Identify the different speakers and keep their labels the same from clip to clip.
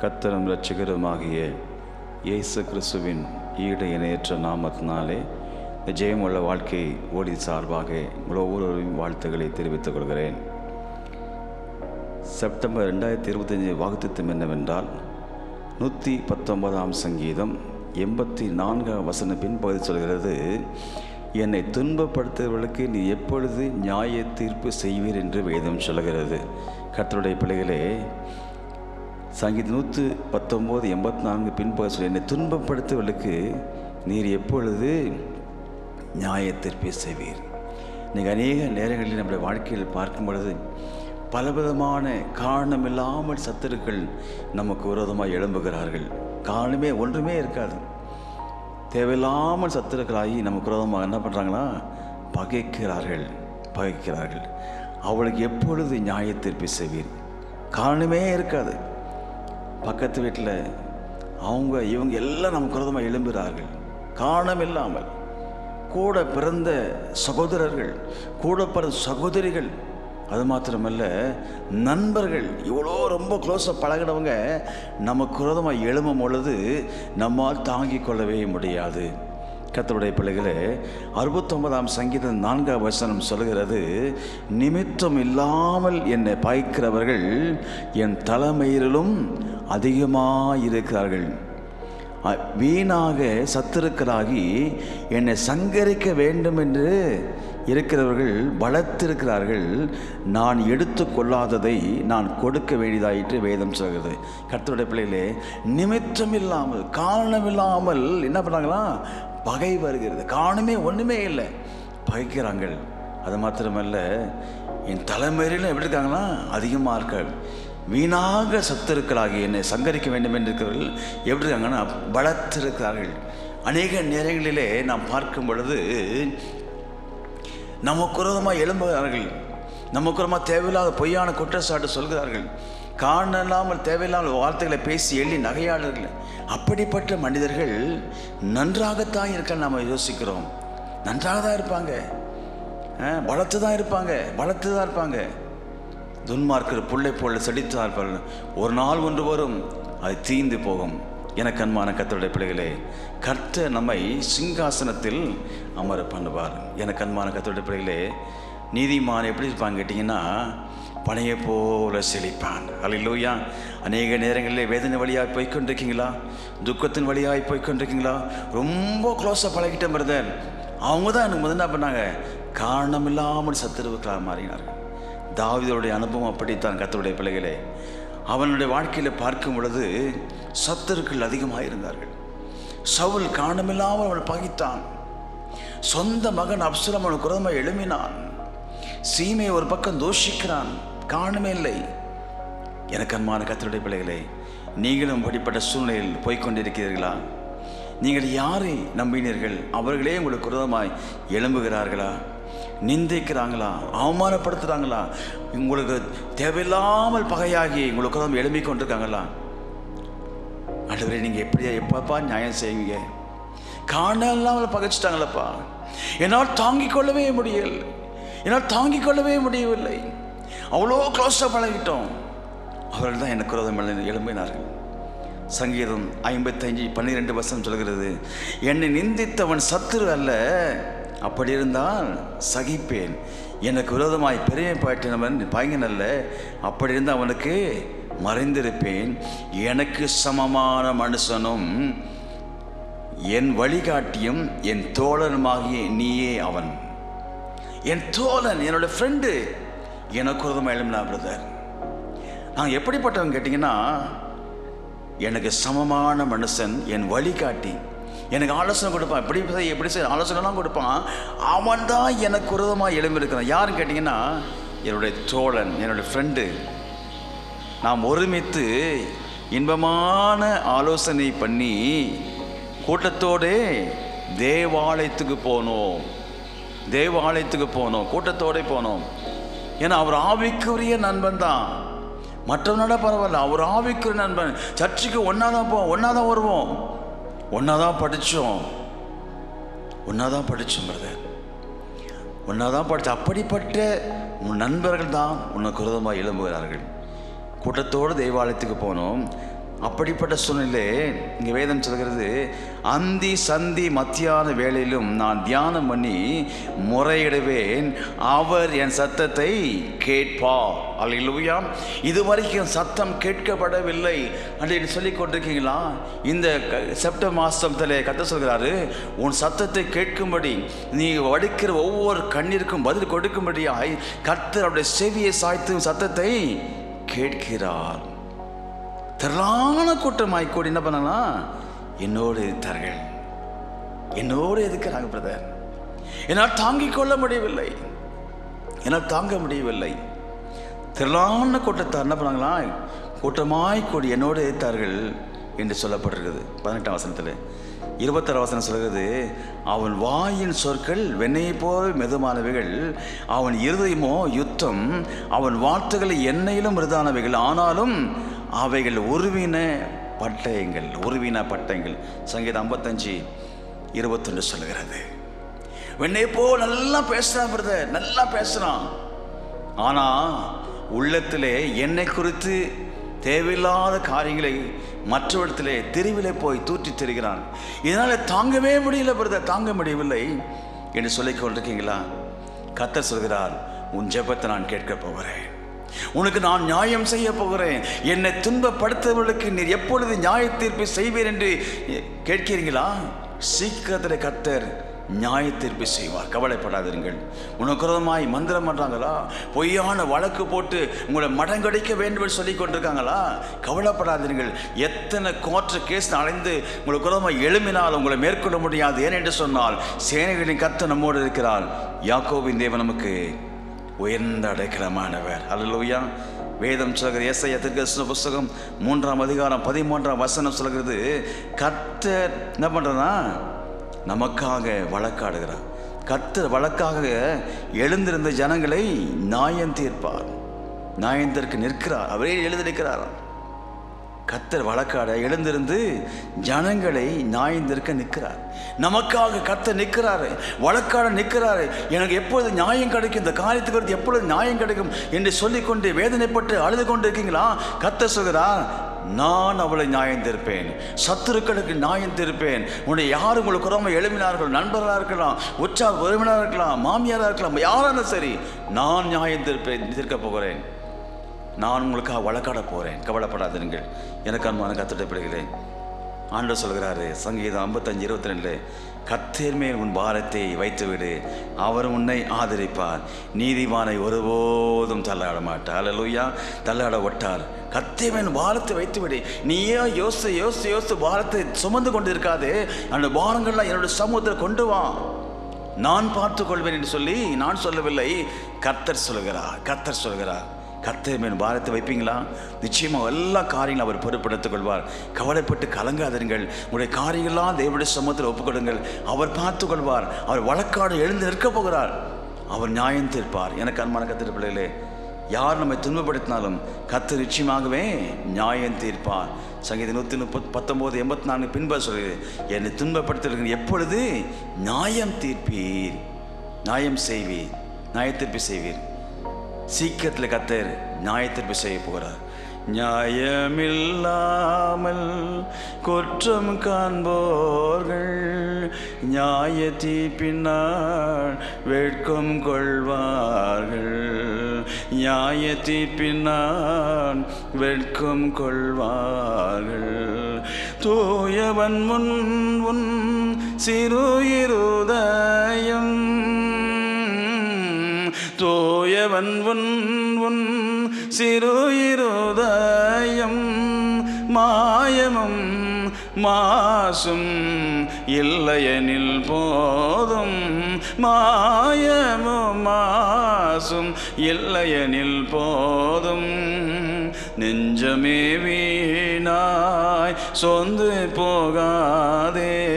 Speaker 1: கத்தரும் இரட்சகருமாகிய இயேசு கிறிஸ்துவின் ஈடு இணையற்ற நாமத்தினாலே இந்த ஜெயமுள்ள வாழ்க்கை ஓடி சார்பாக உங்கள் ஒவ்வொருவரையும் வாழ்த்துக்களை தெரிவித்துக் கொள்கிறேன். செப்டம்பர் ரெண்டாயிரத்தி இருபத்தஞ்சி வாக்குத்தம் என்னவென்றால் நூற்றி பத்தொன்பதாம் சங்கீதம் எண்பத்தி நான்காம் வசன பின்பகுதி சொல்கிறது என்னை துன்பப்படுத்துபவர்களுக்கு நீ எப்பொழுது நியாய தீர்ப்பு செய்வீர்? என்று வேதம் சொல்கிறது. கத்தருடைய பிள்ளைகளே சங்கீதம் நூற்று பத்தொம்போது எண்பத்தி நான்கு பின்பகுதி சொல்லி என்னை துன்பப்படுத்துவர்களுக்கு நீர் எப்பொழுது நியாய செய்வீர் நீங்கள் அநேக நேரங்களில் நம்முடைய வாழ்க்கையில் பார்க்கும் பொழுது பலவிதமான காரணமில்லாமல் சத்துருக்கள் நமக்கு விரோதமாக எழும்புகிறார்கள். காரணமே ஒன்றுமே இருக்காது. தேவையில்லாமல் சத்துருக்களாகி நமக்கு விரோதமாக என்ன பண்ணுறாங்களா பகைக்கிறார்கள் பகைக்கிறார்கள். அவளுக்கு எப்பொழுது நியாய செய்வீர் காரணமே இருக்காது. பக்கத்து வீட்டில் அவங்க இவங்க எல்லாம் நமக்கு விரோதமாக எழும்புகிறார்கள். காரணம் இல்லாமல் கூட பிறந்த சகோதரர்கள் கூட பிறந்த சகோதரிகள் அது மாத்திரமல்ல நண்பர்கள் இவ்வளோ ரொம்ப க்ளோஸாக பழகினவங்க நமக்கு விரோதமாக எழும்பும் பொழுது நம்மால் தாங்கிக் கொள்ளவே முடியாது. கத்தருடைய பிள்ளைகளே அறுபத்தொன்பதாம் சங்கீதம் நான்காம் வசனம் சொல்கிறது நிமித்தம் இல்லாமல் என்னை பாய்க்கிறவர்கள் என் தலைமையிலும் அதிகமாக இருக்கிறார்கள் வீணாக சத்துருக்களாகி என்னை சங்கரிக்க வேண்டும் என்று இருக்கிறவர்கள் பலத்திருக்கிறார்கள் நான் எடுத்துக்கொள்ளாததை நான் கொடுக்க வேண்டியதாயிற்று வேதம் சொல்கிறது. கர்த்தருடைய பிள்ளைகளே நிமித்தம் இல்லாமல் காரணம் இல்லாமல் என்ன பண்ணாங்களா பகை வருகிறது. காணுமே ஒன்றுமே இல்லை. பகைக்கிறாங்க அது மாத்திரமல்ல என் தலைமையிலும் எப்படி இருக்காங்கன்னா அதிகமாக இருக்காள். வீணாக சத்துருக்களாகி என்னை சங்கரிக்க வேண்டும் என்று இருக்கிறவர்கள் எப்படி இருக்காங்கன்னா பலத்திருக்கிறார்கள் அநேக நேரங்களிலே நாம் பார்க்கும் பொழுது நமக்கு விரோதமாக எழும்புகிறார்கள். நமக்கு விரோதமாக தேவையில்லாத பொய்யான குற்றச்சாட்டு சொல்கிறார்கள். காணலாமல் தேவையில்லாமல் வார்த்தைகளை பேசி எள்ளி நகையாளர்கள். அப்படிப்பட்ட மனிதர்கள் நன்றாகத்தான் இருக்க நாம் யோசிக்கிறோம். நன்றாக தான் இருப்பாங்க. பலத்து தான் இருப்பாங்க. பலத்து தான் இருப்பாங்க. துன்மார்க்கர் புள்ளை போல செடித்து தான் இருப்பார்கள் ஒரு நாள் ஒன்று வரும் அது தீந்து போகும். எனக்கு அன்பான கத்தருடைய பிள்ளைகளே கர்த்த நம்மை சிங்காசனத்தில் அமர பண்ணுவார். எனக்கு அன்பான கத்தருடைய பிள்ளைகளே நீதிமான் எப்படி இருப்பாங்க கேட்டிங்கன்னா பனையை போல செழிப்பான். அல்லையா அநேக நேரங்களில் வேதனை வழியாக போய்க்கொண்டிருக்கீங்களா? துக்கத்தின் வழியாக போய்க்கொண்டிருக்கீங்களா? ரொம்ப க்ளோஸாக பழகிட்ட பிரதர் அவங்க தான் எனக்கு முதல்ல என்ன பண்ணாங்க? காரணம் இல்லாமல் சத்துருவுக்களாக மாறினார்கள். தாவிதருடைய அனுபவம் அப்படித்தான் கத்தருடைய பிள்ளைகளே. அவனுடைய வாழ்க்கையில் பார்க்கும் பொழுது சத்துருக்கள் அதிகமாக இருந்தார்கள் சவுல் காரணமில்லாமல் அவனை பகித்தான். சொந்த மகன் அப்சலம் அவனுக்கு குரமாக எழுமினான் சீமை ஒரு பக்கம் தோஷிக்கிறான். காரணமே இல்லை. எனக்கு அன்பான கத்தருடைய பிள்ளைகளே நீங்களும் அப்படிப்பட்ட சூழ்நிலையில் போய்க்கொண்டிருக்கிறீர்களா? நீங்கள் யாரை நம்பினீர்கள்? அவர்களே உங்களுக்கு விரோதமாய் எழும்புகிறார்களா? நிந்திக்கிறாங்களா? அவமானப்படுத்துகிறாங்களா உங்களுக்கு தேவையில்லாமல் பகையாகி உங்களுக்கு விரோதம் எழும்பிக் கொண்டிருக்காங்களா? ஆண்டவரே நீங்கள் எப்படியா எப்பப்பா நியாயம் செய்வீங்க? காரணம் இல்லாமல் பகைச்சிட்டாங்களப்பா. என்னால் தாங்கிக் கொள்ளவே முடியல. என்னால் தாங்கிக் கொள்ளவே முடியவில்லை. அவ்வளோ க்ளோஸாக பழகிட்டோம். அவர்கள் தான் எனக்கு விரோதம் எழும்பினார்கள். சங்கீதம் ஐம்பத்தஞ்சு பன்னிரெண்டு வருஷம் சொல்கிறது என்னை நிந்தித்தவன் சத்துரு அல்ல அப்படி இருந்தால் சகிப்பேன். எனக்கு விரோதமாய் பெருமை பாட்டினவன் பையன் அல்ல அப்படி இருந்து அவனுக்கு மறைந்திருப்பேன். எனக்கு சமமான மனுஷனும் என் வழிகாட்டியும் என் தோழனுமாகிய நீயே அவன். என் தோழன் என்னோட ஃப்ரெண்டு எனக்கு விரோதமாக எழுமினா பிரதர் நான் எப்படிப்பட்டவன் கேட்டிங்கன்னா எனக்கு சமமான மனுஷன் என் வழிகாட்டி. எனக்கு ஆலோசனை கொடுப்பான். எப்படி செய் எப்படி செய் ஆலோசனைலாம் கொடுப்பான். அவன் தான் எனக்கு விரோதமாக எழும்பியிருக்கிறான் யாருன்னு கேட்டிங்கன்னா என்னுடைய தோழன் என்னுடைய ஃப்ரெண்டு நாம் ஒருமித்து இன்பமான ஆலோசனை பண்ணி கூட்டத்தோடு தேவாலயத்துக்கு போனோம். தேவாலயத்துக்கு போனோம். கூட்டத்தோடே போனோம். ஏன்னா அவர் ஆவிக்குரிய நண்பன் தான். மற்றவனோட பரவாயில்ல அவர் ஆவிக்குரிய நண்பன். சர்ச்சுக்கு ஒன்றா தான் போவோம் ஒன்றா தான் வருவோம். ஒன்றா தான் படித்தோம் ஒன்றா தான் படித்தோம் பிரதர் ஒன்றா தான் படித்த அப்படிப்பட்ட உன் நண்பர்கள் தான் உனக்கு குரதமாக எழும்புகிறார்கள். கூட்டத்தோடு தேவாலயத்துக்கு போனோம். அப்படிப்பட்ட சூழ்நிலை இங்கே வேதம் சொல்கிறது அந்தி சந்தி மத்தியான வேளையிலும் நான் தியானம் பண்ணி முறையிடுவேன். அவர் என் சத்தத்தை கேட்பா அல்லையா இதுவரைக்கும் சத்தம் கேட்கப்படவில்லை அப்படின்னு சொல்லி கொண்டிருக்கீங்களா? இந்த செப்டம்பர் மாதத்தில் கத்த சொல்கிறாரு உன் சத்தத்தை கேட்கும்படி நீ வடிக்கிற ஒவ்வொரு கண்ணிற்கும் பதில் கொடுக்கும்படியாய் கர்த்தர் அவருடைய செவியை சாய்த்து சத்தத்தை கேட்கிறார். திரளான கூட்டமாய் கூடி என்ன பண்ணலாம்? என்னோடு எதிர்த்தார்கள் என்னோடு இருக்கிறாங்க பிரதர் என்னால் தாங்கிக் கொள்ள முடியவில்லை. என்னால் தாங்க முடியவில்லை. திரளான கூட்டத்தார் என்ன பண்ணாங்களா கூட்டமாய் கூடி என்னோடு எதிர்த்தார்கள் என்று சொல்லப்பட்டிருக்குது. பதினெட்டாம் வசனத்தில். இருபத்தாறு வசனம் சொல்கிறது அவன் வாயின் சொற்கள் வெண்ணெயை போல் மெதுமானவைகள் அவன் இருதயமோ யுத்தம் அவன் வார்த்தைகள் எண்ணெயிலும் மிருதானவைகள். ஆனாலும் அவைகள் உருவின பட்டயங்கள் உருவின பட்டயங்கள். சங்கீதம் ஐம்பத்தஞ்சு இருபத்தொன்று சொல்கிறது வெண்ணெய் போ நல்லா பேசுகிறான் பிரதர் நல்லா பேசுகிறான் ஆனால் உள்ளத்திலே என்னை குறித்து தேவையில்லாத காரியங்களை மற்றவரிடத்திலே தெருவிலே போய் தூற்றி தெரிகிறான். இதனால் தாங்கவே முடியல பிரதர் தாங்க முடியவில்லை. என்று சொல்லிக்கொண்டிருக்கீங்களா கத்த கத்தர் சொல்கிறார் உன் ஜெபத்தை நான் கேட்க போகிறேன். உனக்கு நான் நியாயம் செய்ய போகிறேன். என்னை துன்பப்படுத்தவர்களுக்கு நீர் எப்பொழுது நியாய தீர்ப்பு செய்வீர் என்று கேட்கிறீங்களா சீக்கிரத்தில் கத்தர் நியாய தீர்ப்பு செய்வார். கவலைப்படாதீர்கள் உனக்கு மந்திரம் பண்ணுறாங்களா பொய்யான வழக்கு போட்டு உங்களை மடங்கடிக்க வேண்டும் சொல்லி கொண்டிருக்காங்களா? கவலைப்படாதீர்கள் எத்தனை கோற்ற கேஸ் அலைந்து உங்களை குரதமாக எழுமினால் உங்களை மேற்கொள்ள முடியாது. ஏன் என்று சொன்னால் சேனைகளின் கத்த நம்மோடு இருக்கிறார். யாக்கோவின் தேவன் நமக்கு உயர்ந்த அடைக்கலமானவர் அல்லூயா வேதம் சொல்கிறது ஏசையா திருக்கசன புஸ்தகம் மூன்றாம் அதிகாரம் பதிமூன்றாம் வசனம் சொல்கிறது கர்த்தர் என்ன பண்ணுறனா நமக்காக வழக்காடுகிறார். கர்த்தர் வழக்காக எழுந்திருந்த ஜனங்களை நாயன் தீர்ப்பார். நாயந்திற்கு நிற்கிறார். அவரே எழுந்திருக்கிறாராம். கத்தர் வழக்காட எழுந்திருந்து ஜனங்களை நியாயந்திருக்க நிற்கிறார். நமக்காக கத்த நிற்கிறாரு வழக்காட நிற்கிறாரு. எனக்கு எப்பொழுது நியாயம் கிடைக்கும்? இந்த காரியத்துக்கு எப்பொழுது நியாயம் கிடைக்கும் என்று சொல்லிக்கொண்டு வேதனைப்பட்டு அழுது கொண்டு இருக்கீங்களா கத்தர் சொல்கிறார் நான் அவளை நியாயம் தீர்ப்பேன் சத்துருக்களுக்கு நியாயம் தீர்ப்பேன் உன்னை யார் உங்களுக்கு உறமை எழுப்பினார்கள் நண்பர்களாக இருக்கலாம் உற்சாக உறவினராக இருக்கலாம் மாமியாராக இருக்கலாம் யாராலும் சரி நான் நியாயம் தீர்ப்பேன் தீர்க்க போகிறேன். நான் உங்களுக்காக வழக்காட போகிறேன் கவலைப்படாதீர்கள் எனக்கு அன்பான கத்திட்ட பிள்ளைகளே ஆண்டவர் சொல்கிறாரு சங்கீதம் ஐம்பத்தஞ்சு இருபத்தி ரெண்டு கத்தேர் மேல் உன் பாரத்தை வைத்துவிடு. அவர் உன்னை ஆதரிப்பார். நீதிமானை ஒருபோதும் தள்ளாட மாட்டார். அல்லூயா தள்ளாட ஒட்டார் கத்தே மேல் பாரத்தை வைத்துவிடு. நீயே யோசித்து யோசித்து யோசித்து பாரத்தை சுமந்து கொண்டு இருக்காதே அந்த பாரங்கள்லாம் என்னோட சமூகத்தில் கொண்டு வா. நான் பார்த்துக்கொள்வேன் என்று சொல்லி நான் சொல்லவில்லை. கர்த்தர் சொல்கிறார். கர்த்தர் சொல்கிறார். கர்த்தர் மேல் பாரத்தை வைப்பீங்களா? நிச்சயமாக எல்லா காரியங்களும் அவர் பொறுப்படுத்திக் கொள்வார் கவலைப்பட்டு கலங்காதீர்கள். உங்களுடைய காரியங்கள்லாம் தேவனுடைய சமூகத்தில் ஒப்புக்கொடுங்கள். அவர் பார்த்து கொள்வார் அவர் வழக்காடு எழுந்து நிற்கப் போகிறார். அவர் நியாயம் தீர்ப்பார். எனக்கு அன்பான கத்திர பிள்ளைகளே யார் நம்மை துன்பப்படுத்தினாலும் கத்து நிச்சயமாகவே நியாயம் தீர்ப்பார். சங்கீத நூற்றி முப்பத் பத்தொம்போது எண்பத்தி நான்கு பின்பு சொல்கிறது என்னை துன்பப்படுத்துகிறீர்கள் எப்பொழுது நியாயம் தீர்ப்பீர்? நியாயம் செய்வீர். நியாயத்தீர்ப்பு செய்வீர். சீக்கிரத்தில் கத்தர் நியாயத்திற்பு செய்ய போகிறார். நியாயமில்லாமல் குற்றம் காண்போர்கள். நியாய தீப்பினால் வெட்கம் கொள்வார்கள். நியாய தீப்பினால் வெட்கம் கொள்வார்கள். தூயவன் முன் உன் சிறு இருதயம் தோயவன் உன் உன் சிறு இருதயம் மாயமும் மாசும் இல்லையெனில் போதும். மாயமும் மாசும் இல்லையெனில் போதும். நெஞ்சமே வீணாய் சொந்து போகாதே.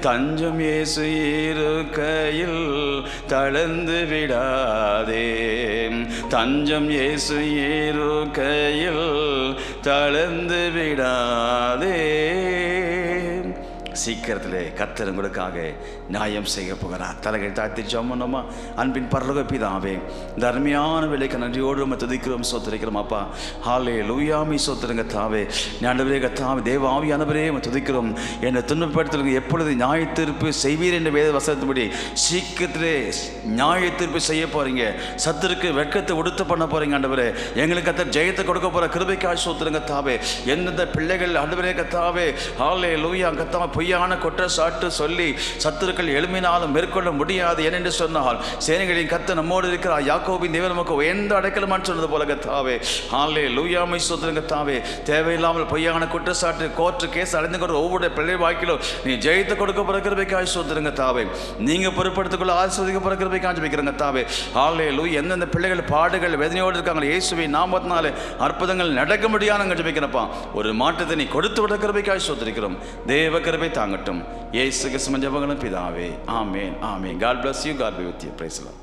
Speaker 1: தஞ்சம் இயேசு இருக்கையில் தளர்ந்து விடாதே. தஞ்சம் இயேசு இருக்கையில் தளர்ந்து விடாதே. சீக்கிரத்திலே கத்தர் உங்களுக்காக நியாயம் செய்ய போகிறார். தலைகள் தாழ்த்தி ஜோமனோமா அன்பின் பரலக பிதாவே இந்த அருமையான விலைக்கு நன்றியோடு நம்ம துதிக்கிறோம் சோத்திரிக்கிறோம் அப்பா. ஹாலே லூயாமி சோத்திரங்க தாவே. ஞாண்டவரே கத்தாவே தேவ ஆவியானவரே நம்ம துதிக்கிறோம். என்னை துன்பப்படுத்துறவங்க எப்பொழுது நியாய தீர்ப்பு செய்வீர் என்ற வேத வசனத்தின்படி சீக்கிரத்திலே நியாய தீர்ப்பு செய்ய போகிறீங்க சத்துருக்கு வெட்கத்தை உடுத்த பண்ண போகிறீங்க ஆண்டவரே. எங்களுக்கு கத்த ஜெயத்தை கொடுக்க போகிற கிருபைக்காய் சோத்திரங்க தாவே. எந்தெந்த பிள்ளைகள் ஆண்டவரே கத்தாவே. ஹாலே லூயா கத்தாவே பொய்யான குற்றச்சாட்டு சொல்லி சத்துருக்கள் எழுமினாலும் மேற்கொள்ள முடியாது ஏனென்று சொன்னால் சேனைகளின் கத்த நம்மோடு இருக்கிறார். யாக்கோபின் தேவன் நமக்கு எந்த அடைக்கலமான்னு சொன்னது போல கத்தாவே ஆலே லூயாமை சோத்திரங்க தாவே தேவையில்லாமல் பொய்யான குற்றச்சாட்டு கோர்ட்டு கேஸ் அடைந்து கொண்டு ஒவ்வொரு பிள்ளை வாக்கிலும் நீ ஜெயித்து கொடுக்க போற கிருபைக்காய் சோத்திரங்க தாவே நீங்க பொறுப்படுத்திக்கொள்ள ஆசிரியர் போற கிருபைக்காய் ஜெபிக்கிறங்க தாவே ஆலே லூ எந்தெந்த பிள்ளைகள் பாடுகள் வேதனையோடு இருக்காங்க இயேசுவை நாமத்தினாலே அற்புதங்கள் நடக்க முடியாதுங்க ஜெபிக்கிறப்பா ஒரு மாற்றத்தை நீ கொடுத்து விட கிருபைக்காய் சோத்திரிக்கிறோம் தேவ கிருபை தாங்கட்டும் ஏசு கிருஷ்ண ஜபங்களும் பிதாவே ஆமேன் ஆமேன் God bless you God be with you praise the Lord